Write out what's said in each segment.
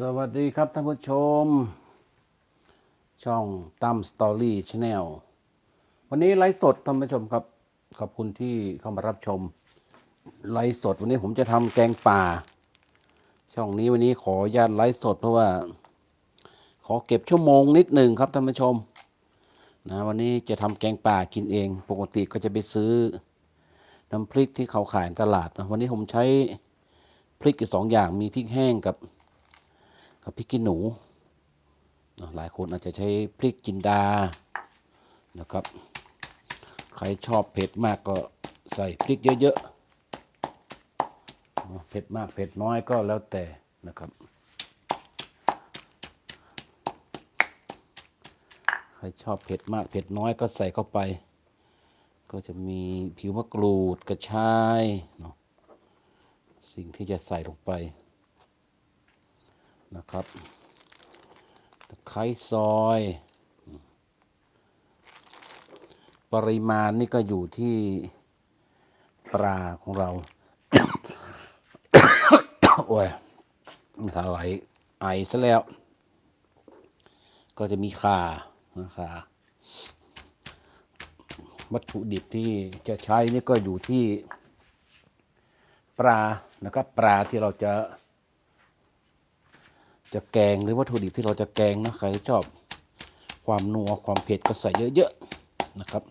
สวัสดีครับท่านผู้ชม ช่องตั้มสตอรี่ชาแนลวันนี้ไลฟ์สดท่านผู้ชมครับ ขอบคุณที่เข้ามารับชม ไลฟ์สดวันนี้ผมจะทำแกงป่า ช่องนี้วันนี้ขอญาตไลฟ์สดเพราะว่า ขอเก็บชั่วโมงนิดหนึ่งครับท่านผู้ชมนะวันนี้จะทำแกงป่ากินเอง ปกติก็จะไปซื้อน้ำพริกที่เขาขายตลาดนะวันนี้ผมใช้พริกอยู่สองอย่างมีพริกแห้งกับ กับพริกขี้หนูนะหลายคนอาจจะใช้พริกจินดานะครับ ใครชอบเผ็ดมากก็ใส่พริกเยอะๆเนอะเผ็ดมากเผ็ดน้อยก็แล้วแต่นะครับ ใครชอบเผ็ดมากเผ็ดน้อยก็ใส่เข้าไป ก็จะมีผิวมะกรูดกระชายเนาะสิ่งที่จะใส่ลงไป นะครับตะไคร้ซอย ปริมาณนี่ก็อยู่ที่ปลาของเรา โอ้ยมีทาไหลไอซะแล้ว ก็จะมีขานะข่าวัตถุดิบที่จะใช้นี่ก็อยู่ที่ปลานะครับปลาที่เราจะ จะแกงหรือวัตถุดิบที่เราจะแกงนะใครชอบความนัวความเผ็ดก็ใส่เยอะๆนะครับ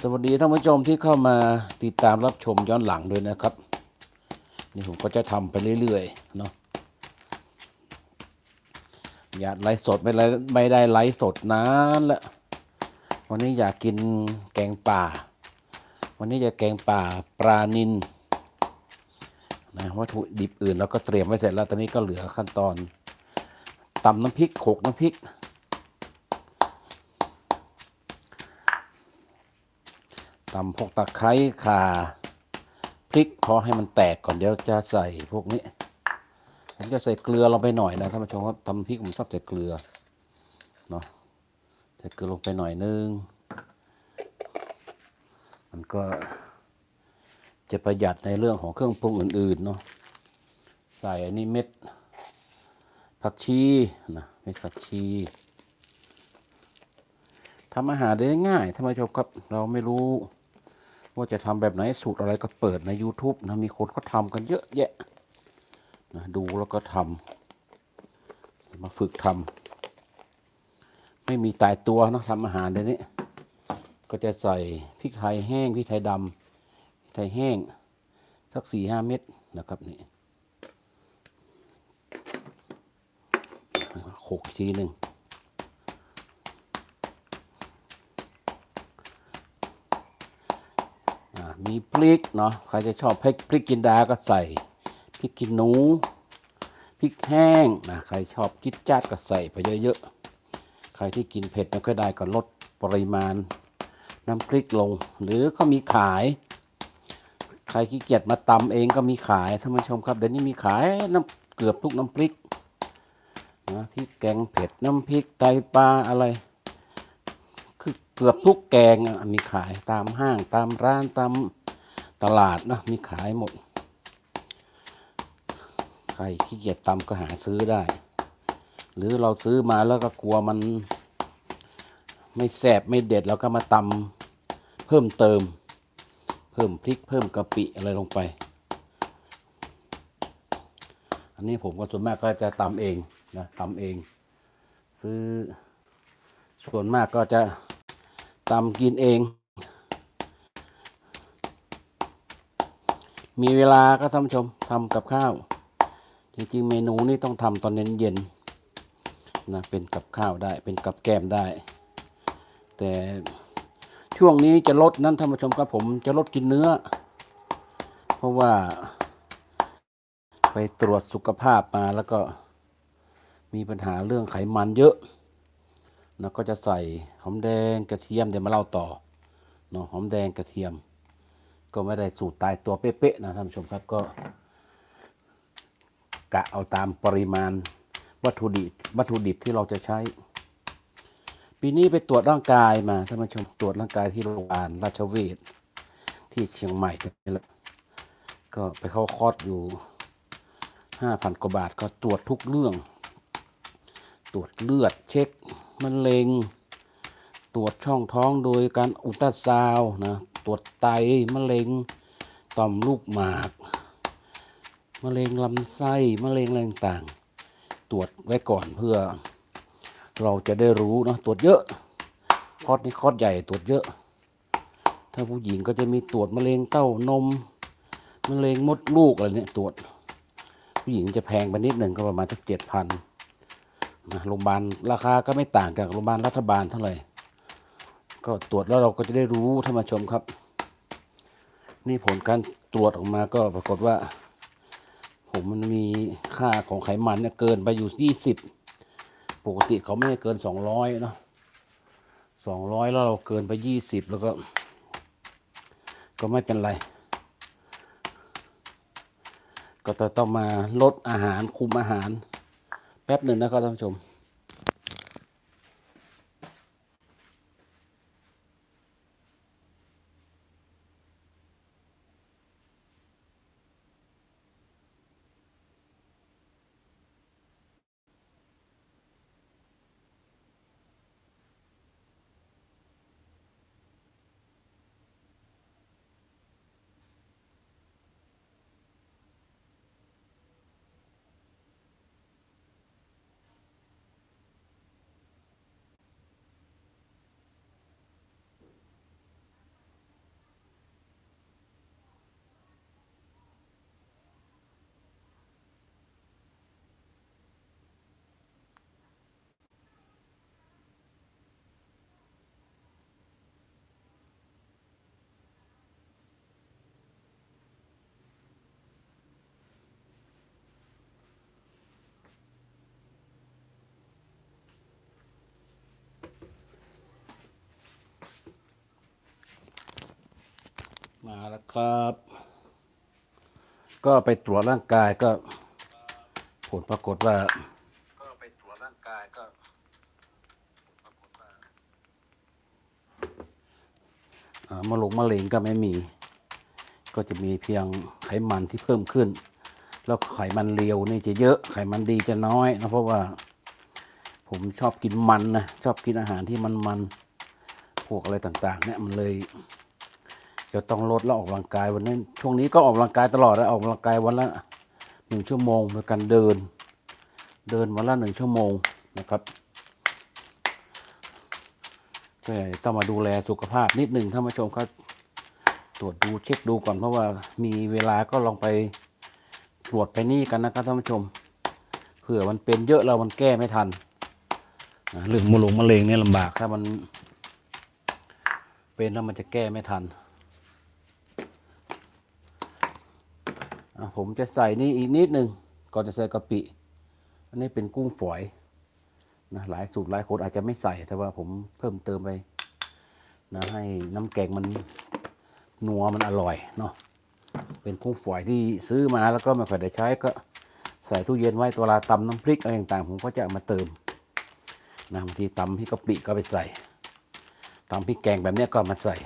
สวัสดีท่านผู้ชมที่เข้ามาติดตามรับชมย้อนหลังด้วยนะครับ นี่ผมก็จะทำไปเรื่อยๆเนาะอยากไลฟ์สดไม่ไไม่ได้ไลฟ์สดนานละวันนี้อยากกินแกงป่า วันนี้จะแกงป่าปลานิน นะวัตถุดิบอื่นเราก็เตรียมไว้เสร็จแล้วตอนนี้ก็เหลือขั้นตอนตำน้ำพริกโขกน้ำพริก ตำพวกตะไคร้ข่าพริกพอให้มันแตกก่อนเดี๋ยวจะใส่พวกนี้ ผมจะใส่เกลือลงไปหน่อยนะท่านผู้ชมครับตำพริกผมชอบใส่เกลือเนาะใส่เกลือลงไปหน่อยนึง มันก็ จะประหยัดในเรื่องของเครื่องปรุงอื่นๆเนาะใส่อันนี้เม็ดผักชีนะเม็ดผักชีทำอาหารได้ง่ายท่านผู้ชมครับเราไม่รู้ว่าจะทำแบบไหนสูตรอะไรก็เปิดใน YouTube นะ มีคนเขาทำกันเยอะแยะนะดูแล้วก็ทำมาฝึกทำไม่มีตายตัวเนะทำอาหารเดี๋ยวนี้ ก็จะใส่พริกไทยแห้งพริกไทยดำ ไทยแห้ง สักสี่ห้าเม็ดนะครับนี่โขกทีหนึ่งมีพริกเนาะใครจะชอบพริกพริกกินดาก็ใส่พริกกินหนูพริกแห้งนะใครชอบจิ๊ดจัดก็ใส่ไปเยอะๆ ใครที่กินเผ็ดไม่ค่อยได้ก็ลดปริมาณน้ำพริกลง หรือก็มีขาย ใครขี้เกียจมาตำเองก็มีขายท่านผู้ชมครับเดี๋ยวนี้มีขายน้ำเกือบทุกน้ำพริกนะพริกแกงเผ็ดน้ำพริกไตปลาอะไร คือเกือบทุกแกงมีขายตามห้างตามร้านตามตลาดนะมีขายหมด ใครขี้เกียจตำก็หาซื้อได้ หรือเราซื้อมาแล้วก็กลัวมัน ไม่แสบไม่เด็ดเราก็มาตำเพิ่มเติม เพิ่มพริกเพิ่มกะปิอะไรลงไป อันนี้ผมก็ส่วนมากก็จะตำเองนะตำเอง ซื้อส่วนมากก็จะตำกินเอง มีเวลาก็ท่านผู้ชมทำกับข้าว จริงๆเมนูนี้ต้องทำตอนเย็นๆนะเป็นกับข้าวได้เป็นกับแกล้มได้ แต่ ช่วงนี้จะลดนั่นท่านผู้ชมครับผมจะลดกินเนื้อ เพราะว่า ไปตรวจสุขภาพมาแล้วก็มีปัญหาเรื่องไขมันเยอะแล้วก็จะใส่หอมแดงกระเทียมเดี๋ยวมาเล่าต่อเนาะหอมแดงกระเทียม ก็ไม่ได้สูตรตายตัวเป๊ะๆนะท่านผู้ชมครับก็ กะเอาตามปริมาณวัตถุดิบวัตถุดิบที่เราจะใช้ ปีนี้ไปตรวจร่างกายมาท่านผู้ชมตรวจร่างกายที่โรงพยาบาลราชเวชที่เชียงใหม่นี่แหละก็ไปเข้าคอร์สอยู่ห้าพันกว่าบาทก็ตรวจทุกเรื่อง ตรวจเลือดเช็คมะเร็ง ตรวจช่องท้องโดยการอุลตราซาวน์นะตรวจไตมะเร็งต่อมลูกหมากมะเร็งลำไส้มะเร็งอะไรต่างๆตรวจไว้ก่อนเพื่อ เราจะได้รู้เนาะตรวจเยอะคอร์สนี้คอร์สใหญ่ตรวจเยอะ ถ้าผู้หญิงก็จะมีตรวจมะเร็งเต้านมมะเร็งมดลูกอะไรเนี่ยตรวจ ผู้หญิงจะแพงไปนิดหนึ่งก็ประมาณสักเจ็ดพันนะโรงพยาบาลราคาก็ไม่ต่างกับโรงพยาบาลรัฐบาลเท่าไหร่ก็ตรวจแล้วเราก็จะได้รู้ท่านผู้ชมครับ นี่ผลการตรวจออกมาก็ปรากฏว่า ผมมันมีค่าของไขมันเนี่ยเกินไปอยู่ยี่สิบ ปกติเขาไม่ให้เกินสองร้อยเนาะสองร้อยแล้วเราเกินไปยี่สิบแล้วก็ ก็ไม่เป็นไร ก็จะต้องมาลดอาหารคุมอาหาร แป๊บหนึ่งนะครับท่านผู้ชม มาแล้วครับ ก็ไปตรวจร่างกายก็ ผลปรากฏว่า ก็ไปตรวจร่างกายก็ปรากฏว่าอ่ามะลงมะเร็งก็ไม่มี ก็จะมีเพียงไขมันที่เพิ่มขึ้น แล้วไขมันเลียวนี่จะเยอะ ไขมันดีจะน้อยนะเพราะว่า ผมชอบกินมันนะ ชอบกินอาหารที่มันมันๆพวกอะไรต่าง ๆ เนี่ยมันเลย จะต้องลดแล้วออกกำลังกายวันนี้ช่วงนี้ก็ออกกำลังกายตลอดนะออกกำลังกายวันละหนึ่งชั่วโมงโดยการเดิน เดินวันละหนึ่งชั่วโมงนะครับก็ต้องมาดูแลสุขภาพนิดหนึ่งท่านผู้ชมครับตรวจดูเช็คดูก่อนเพราะว่ามีเวลาก็ลองไปตรวจไปนี่กันนะครับท่านผู้ชมเผื่อมันเป็นเยอะเรามันแก้ไม่ทันเรื่องมะลงมะเร็งเนี่ยลำบากถ้ามัน เป็นแล้วมันจะแก้ไม่ทัน อะ ผมจะใส่นี่อีกนิดหนึ่งก่อนจะใส่กะปิ อันนี้เป็นกุ้งฝอยนะหลายสูตรหลายคนอาจจะไม่ใส่แต่ว่าผมเพิ่มเติมไปนะให้น้ำแกงมันนัวมันอร่อยเนาะเป็นกุ้งฝอยที่ซื้อมาแล้วก็ไม่ค่อยได้ใช้ก็ใส่ตู้เย็นไว้ตัวลาตำน้ำพริกอะไรต่างๆผมก็จะมาเติมนะบางทีตำพริกกะปิก็ไปใส่ตำพริกแกงแบบนี้ก็มาใส่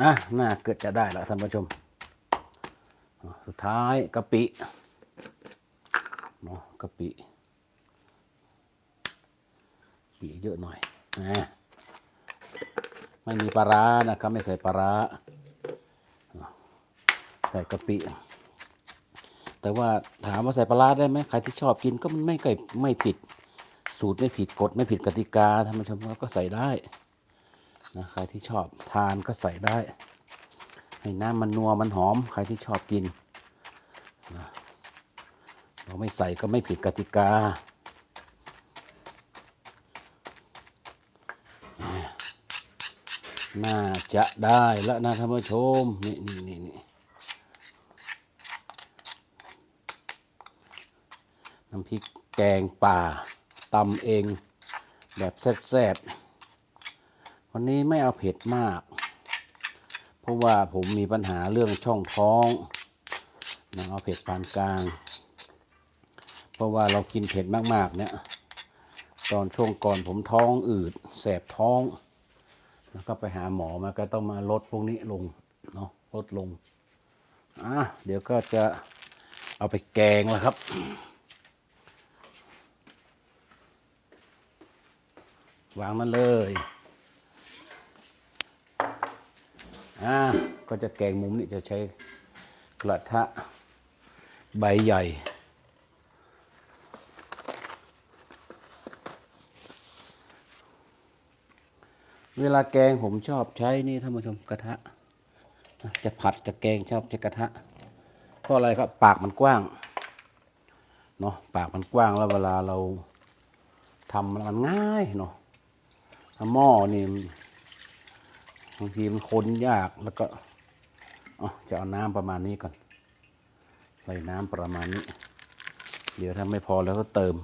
อะน่าเกิดจะได้ล้วท่านผู้ชม สุดท้ายกะปิเนาะกะปิปีเยอะหน่อยนะไม่มีปลาร้านะครับ ไม่ใส่ปลาร้าใส่กะปิแต่ว่าถามว่าใส่ปลาร้าได้ไหมใครที่ชอบกินก็มันไม่เคยไม่ผิด สูตรไม่ผิดกฎไม่ผิดกติกาท่านผู้ชมก็ใส่ได้ นะใครที่ชอบทานก็ใส่ได้ ให้น้ำมันนัวมันหอม ใครที่ชอบกินนะเราไม่ใส่ก็ไม่ผิดกติกาน่าจะได้แล้วนะท่านผู้ชม นี่นี่นี่นน้ำพริกแกงป่าตำเองแบบแซ่บๆ วันนี้ไม่เอาเผ็ดมาก เพราะว่าผมมีปัญหาเรื่องช่องท้องนะเอาเผ็ดปานกลาง เพราะว่าเรากินเผ็ดมากๆเนี่ย ตอนช่วงก่อนผมท้องอืดแสบท้อง แล้วก็ไปหาหมอมาก็ต้องมาลดพวกนี้ลงเนาะลดลงอะเดี๋ยวก็จะเอาไปแกงแล้วครับวางมันเลย อ่าก็จะแกงมุมนี้จะใช้กระทะใบใหญ่เวลาแกงผมชอบใช้นี่ท่านผู้ชมกระทะ จะผัดจะแกงชอบใช้กระทะ เพราะอะไรครับปากมันกว้างเนาะปากมันกว้างแล้วเวลาเราทำมันง่ายเนาะหม้อนี่ บางทีมันคนยากแล้วก็จะเอาน้ำประมาณนี้ก่อน ใส่น้ำประมาณนี้ เดี๋ยวถ้าไม่พอแล้วก็เติม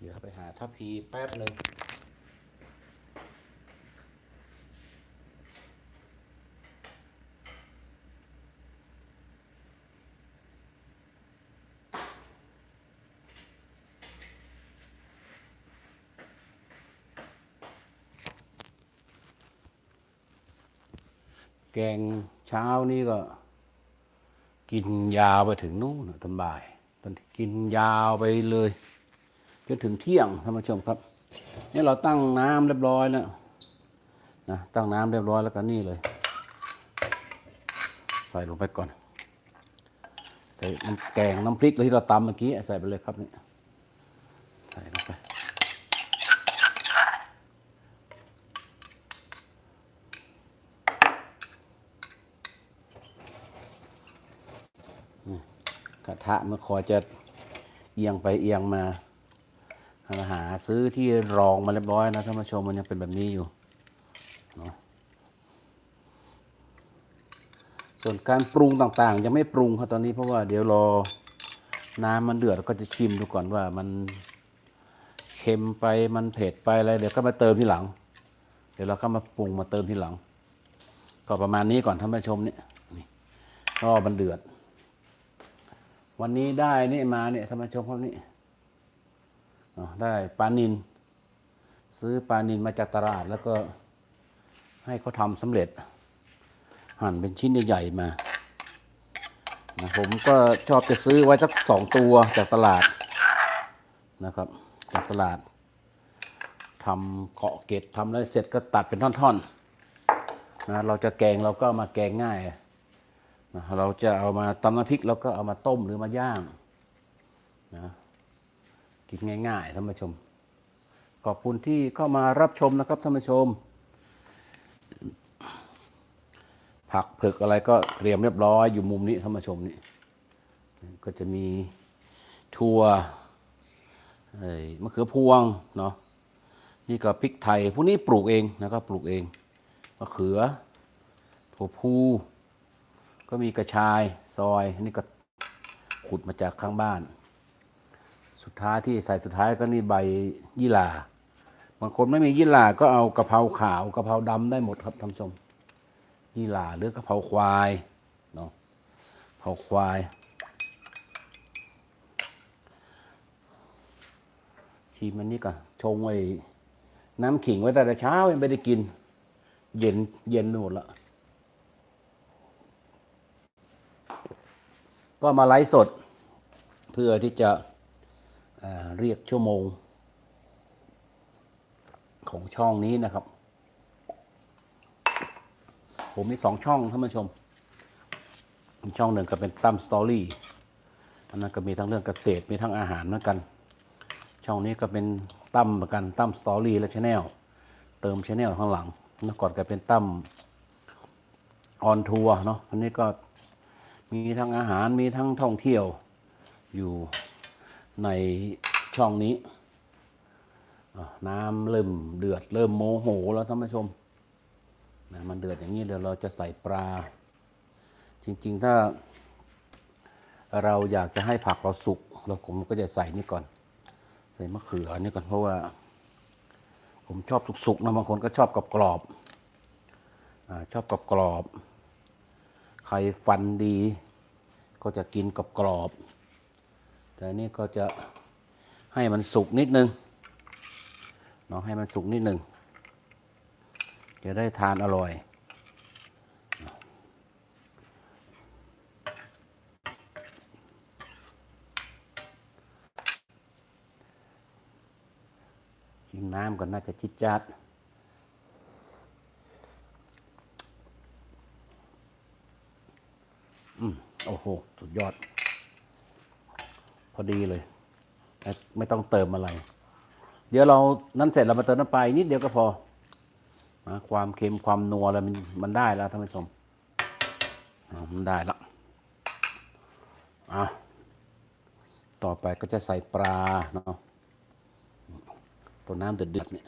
เดี๋ยวไปหาทัพพีแป๊บหนึ่ง แกงเช้านี้ก็ กินยาวไปถึงนู่นตอนบ่ายตอนกินยาวไปเลยจนถึงเที่ยงท่านผู้ชมครับนี่เราตั้งน้ำเรียบร้อยแล้วนะตั้งน้ำเรียบร้อยแล้วก็นี่เลย ใส่ลงไปก่อน ใส่น้ำแกงน้ำพริกที่เราตำเมื่อกี้ใส่ไปเลยครับนี่ใส่ลงไป ทะมันคอยจะเอียงไปเอียงมาหาซื้อที่รองมาเรียบร้อยนะท่านผู้ชมมันยังเป็นแบบนี้อยู่นะส่วนการปรุงต่างๆ ยังไม่ปรุงครับตอนนี้เพราะว่าเดี๋ยวรอน้ำมันเดือดก็จะชิมดูก่อนว่ามันเค็มไปมันเผ็ดไปอะไรเดี๋ยวก็มาเติมทีหลัง เดี๋ยวเราก็มาปรุงมาเติมทีหลัง ก็ประมาณนี้ก่อนท่านผู้ชมเนี่ยนี่รอมันเดือด วันนี้ได้นี่มาเนี่ยท่านผู้ชมครับนี่ได้ปลานิน ซื้อปลานินมาจากตลาด แล้วก็ให้เขาทำสำเร็จ หั่นเป็นชิ้นใหญ่ๆมานะผมก็ชอบจะซื้อไว้สักสองตัวจากตลาดนะครับ จากตลาดทำเกาะเกตทำแล้วเสร็จก็ตัดเป็นท่อนๆนะเราจะแกงเราก็มาแกงง่าย นะเราจะเอามาตำน้ำพริกแล้วก็เอามาต้มหรือมาย่างนะกินง่ายๆท่านผู้ชม ขอบคุณที่เข้ามารับชมนะครับท่านผู้ชม ผักเผือกอะไรก็เตรียมเรียบร้อยอยู่มุมนี้ท่านผู้ชมนี่ก็จะมีถั่วมะเขือพวงเนาะนี่ก็พริกไทยพวกนี้ปลูกเองนะครับปลูกเองมะเขือถั่วพู ก็มีกระชายซอยอันนี่ก็ขุดมาจากข้างบ้าน สุดท้ายที่ใส่สุดท้ายก็นี่ใบยี่หร่าบางคนไม่มียี่หร่าก็เอากะเพราขาวกะเพราดำได้หมดครับท่านผู้ชมยี่หร่าหรือกะเพราควายเนาะกะเพราควาย ชิมอันนี้ก่อนชงไว้น้ำขิงไว้แต่เช้ายังไม่ได้กิน เย็นเย็นไปหมดแล้ว ก็มาไลฟ์สด เพื่อที่จะเเรียกชั่วโมง ของช่องนี้นะครับ ผมมีสองช่องท่านผู้ชมช่องหนึ่งก็เป็นตั้มสตอรี่อันนั้นก็มีทั้งเรื่องเกษตรมีทั้งอาหารเหมือนกัน ช่องนี้ก็เป็นตั้มเหมือนกันตั้มสตอรี่และชาแนลเติมชาแนลข้างหลังเมื่อก่อนก็เป็นตั้มออนทัวร์เนาะอันนี้ก็ มีทั้งอาหารมีทั้งท่องเที่ยวอยู่ในช่องนี้ น้ำเริ่มเดือดเริ่มโมโหแล้วท่านผู้ชมนะมันเดือดอย่างนี้เดี๋ยวเราจะใส่ปลา จริง ๆ ถ้าเราอยากจะให้ผักเราสุกเราผมก็จะใส่นี่ก่อน ใส่มะเขือนี่ก่อนเพราะว่า ผมชอบสุกๆนะบางคนก็ชอบกรอบๆอชอบกรอบๆ รฟันดี ก็จะกินกับกรอบๆแต่นี่ก็จะให้มันสุกนิดนึงเนาะให้มันสุกนิดนึง จะได้ทานอร่อย ชิมน้ำก่อนน่าจะจิดจัด อืมโอ้โห สุดยอด พอดีเลย ไม่ต้องเติมอะไร เดี๋ยวเรานั่นเสร็จเรามาเติมน้ำปลาอีกนิดเดียวก็พอนะความเค็มความนัวอะไรมันมันได้แล้วท่านผู้ชมมันได้แล้วอะต่อไปก็จะใส่ปลาเนาะตัวน้ำเดือดๆเนี่ย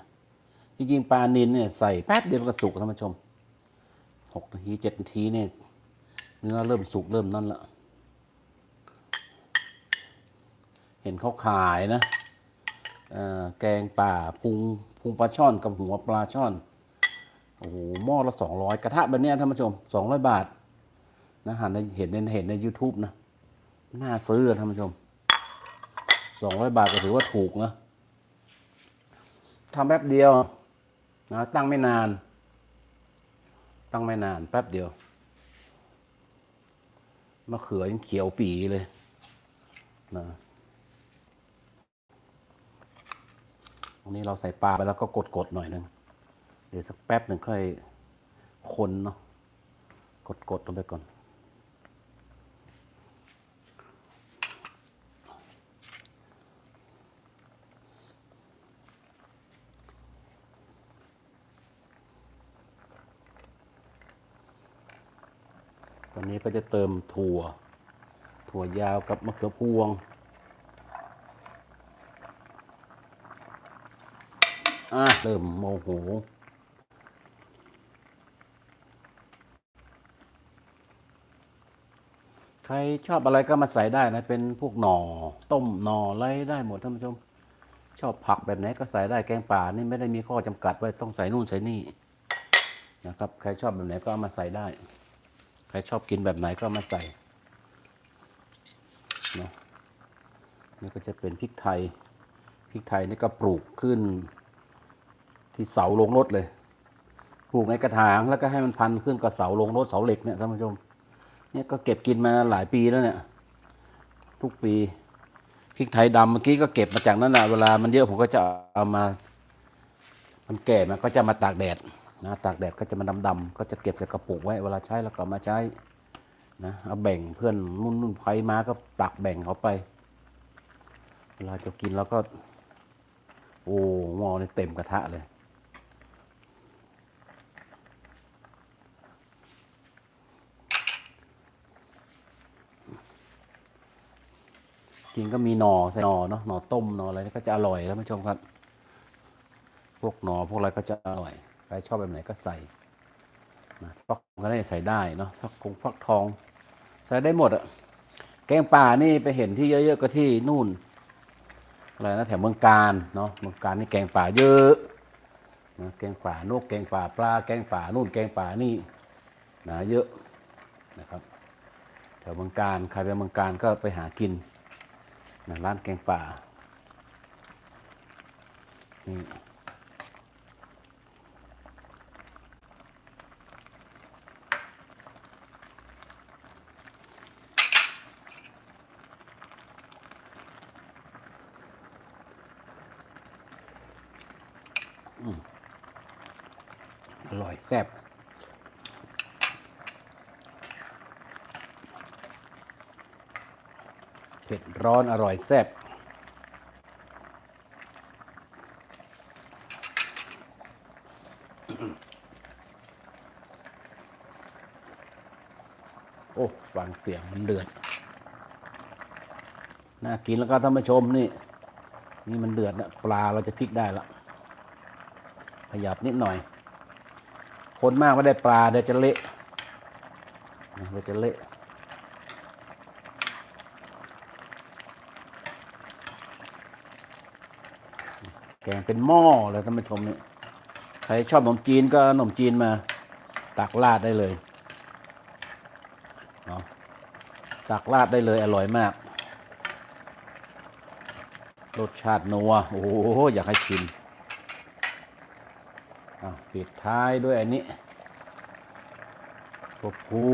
จริงๆปลานินเนี่ยใส่แป๊บเดียวก็สุกท่านผู้ชมหกนาทีเจ็ดนาทีเนี่ย เนื้อเริ่มสุกเริ่มนั่นละ เห็นเขาขายนะแกงป่าพุงพุงปลาช่อนกับหัวปลาช่อน โอ้โหหม้อละสองร้อยกระทะแบบเนี้ยท่านผู้ชมสองร้อยบาท นะหันเห็นในเห็นใน YouTube นะ น่าซื้อท่านผู้ชมสองร้อยบาทก็ถือว่าถูกนะทำแป๊บเดียวนะตั้งไม่นาน ตั้งไม่นานแป๊บเดียว มะเขือยังเขียวปีเลยนะตรงนี้เราใส่ปลาไปแล้วก็กดๆหน่อยหนึงเดี๋ยวสักแป๊บหนึ่งค่อยคนเนาะกดๆลงไปก่อน ตอนนี้ก็จะเติมถั่ว ถั่วยาวกับมะเขือพวง อะ เริ่มโมโหใครชอบอะไรก็มาใส่ได้นะ เป็นพวกหน่อต้มหน่ออะไรได้หมดท่านผู้ชม ชอบผักแบบไหนก็ใส่ได้แกงป่านี่ไม่ได้มีข้อจำกัดไว้ต้องใส่นู่นใส่นี่นะครับ ใครชอบแบบไหนก็เอามาใส่ได้ ครชอบกินแบบไหนก็มาใส่เนาะนี่ก็จะเป็นพริกไทย พริกไทยนี่ก็ปลูกขึ้น ที่เสาลงรถเลย ปลูกในกระถางแล้วก็ให้มันพันขึ้นกับเสาลงรถเสาเหล็กเนี่ยท่านผู้ชม เนี่ยก็เก็บกินมาหลายปีแล้วเนี่ย ทุกปี พริกไทยดำเมื่อกี้ก็เก็บมาจากนั้นนะเวลามันเยอะผมก็จะเอามา มันแก่มันก็จะมาตากแดด นะตากแดดก็จะมาดำๆก็จะเก็บใส่กระปุกไว้เวลาใช้แล้วก็มาใช้นะเอาแบ่งเพื่อนนุ่นนุ่นใครมาก็ตักแบ่งเขาไป เวลาจะกินแล้วก็ โอ้หม้อนี่เต็มกระทะเลยจริงก็มีหน่อใส่หน่อเนาะหนอต้มหน่ออะไรก็จะอร่อยแล้วผู้ชมครับ พวกหน่อพวกอะไรก็จะอร่อย ใครชอบแบบไหนก็ใส่นะฟักก็ได้ใส่ได้เนาะฟักคงฟักทอง ใส่ได้หมดอะแกงป่านี่ไปเห็นที่เยอะๆก็ที่นู่นอะไรนะแถวเมืองการเนาะเมืองการนี่แกงป่าเยอะนะแกงป่านกแกงป่าปลา แกงป่านู่นแกงป่านี่นะเยอะนะครับแถวเมืองการใครไปเมืองการก็ไปหากินนะร้านแกงป่านี่ ร่อยแซ่บเผ็ดร้อนอร่อยแซ่บโอ้ฟังเสียงมันเดือด น่ากินแล้วก็ท่านผู้ชมนี่ นี่มันเดือดนะปลาเราจะพลิกได้ละขยับนิดหน่อย คนมากไม่ได้ปลาเดี๋ยวจะเละเดี๋ยวจะเละแกงเป็นหม้อเลยท่านผู้ชมนี่ใครชอบขนมจีนก็ขนมจีนมาตักราดได้เลยเนาะตักราดได้เลยอร่อยมาก รสชาตินัว โอ้โหอยากให้ชิม ปิดท้ายด้วยอันนี้ตัวผู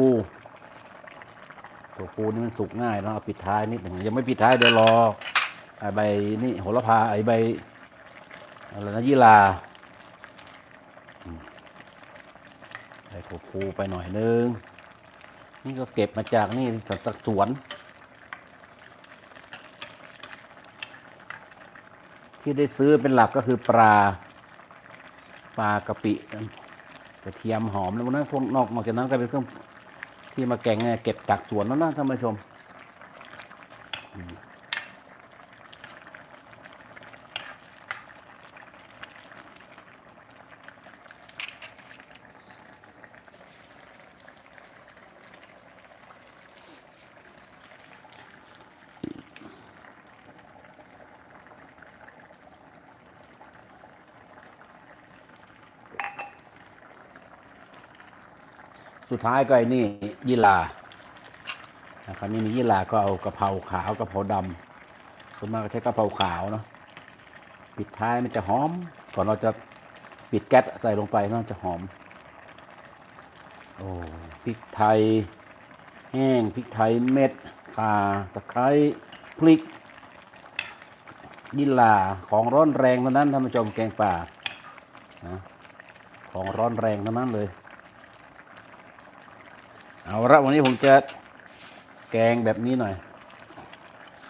ตัวผูนี่มันสุกง่ายเนาะเอาปิดท้ายนิดหนึ่งยังไม่ปิดท้ายเดี๋ยวรอไอใบนี่โหระพาไอใบอะไรนะยี่ลาใส่ตัวผูไปหน่อยนึง นี่ก็เก็บมาจากนี่จากสวน ที่ได้ซื้อเป็นหลักก็คือปลา ปลากะปิกระเทียมหอมแล้วนั้นพวกนอกนอกจากนั้นก็เป็นเครื่องที่มาแกงเนี่ยเก็บจากสวนแล้วนะท่านผู้ชม ท้ายก็ไอ้นี่ยี่ลาอะคราวนี้มียี่ลาก็เอากะเพราขาวกะเพราดำส่วนมากก็ใช้กะเพราขาวเนาะปิดท้ายมันจะหอม ก่อนเราจะปิดแก๊สใส่ลงไปเนจะหอมโอ้พริกไทย แห้งพริกไทยเม็ดข่าตะไคร้พริกยิลาของร้อนแรงเท่านั้นท่านผู้ชมแกงป่านะของร้อนแรงเท่านั้นเลย เอาละวันนี้ผมจะแกงแบบนี้หน่อย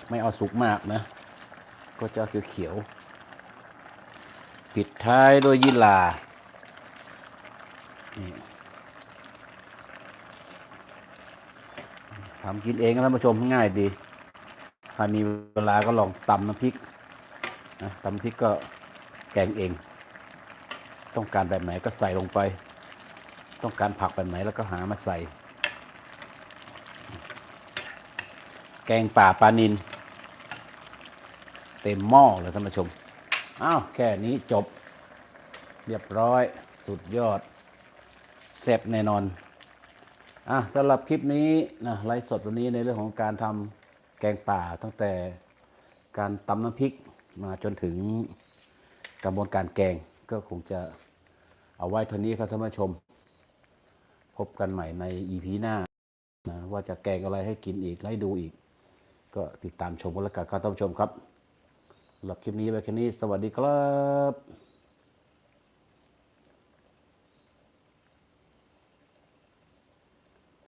ไม่เอาสุกมากนะ ก็จะเขียวๆปิดท้ายด้วยยิลาทำกินเองนะท่านผู้ชมง่ายดี ถ้ามีเวลาก็ลองตำน้ำพริกนะตำพริกก็แกงเอง ต้องการแบบไหนก็ใส่ลงไป ต้องการผักแบบไหนแล้วก็หามาใส่ แกงป่าปลานิน เต็มหม้อเลยท่านผู้ชมอ้าวแค่นี้จบ เรียบร้อยสุดยอดแซ่บแน่นอนอะสำหรับคลิปนี้นะไลฟ์สดวันนี้ในเรื่องของการทำแกงป่าตั้งแต่การตำน้ำพริกมาจนถึงกระบวนการแกงก็คงจะเอาไว้เท่านี้ครับท่านผู้ชม พบกันใหม่ใน EP หน้านะว่าจะแกงอะไรให้กินอีกให้ดูอีก ก็ติดตามชมกันแล้วกันครับท่านผู้ชมครับสำหรับคลิปนี้ไว้แค่นี้ สวัสดีครับ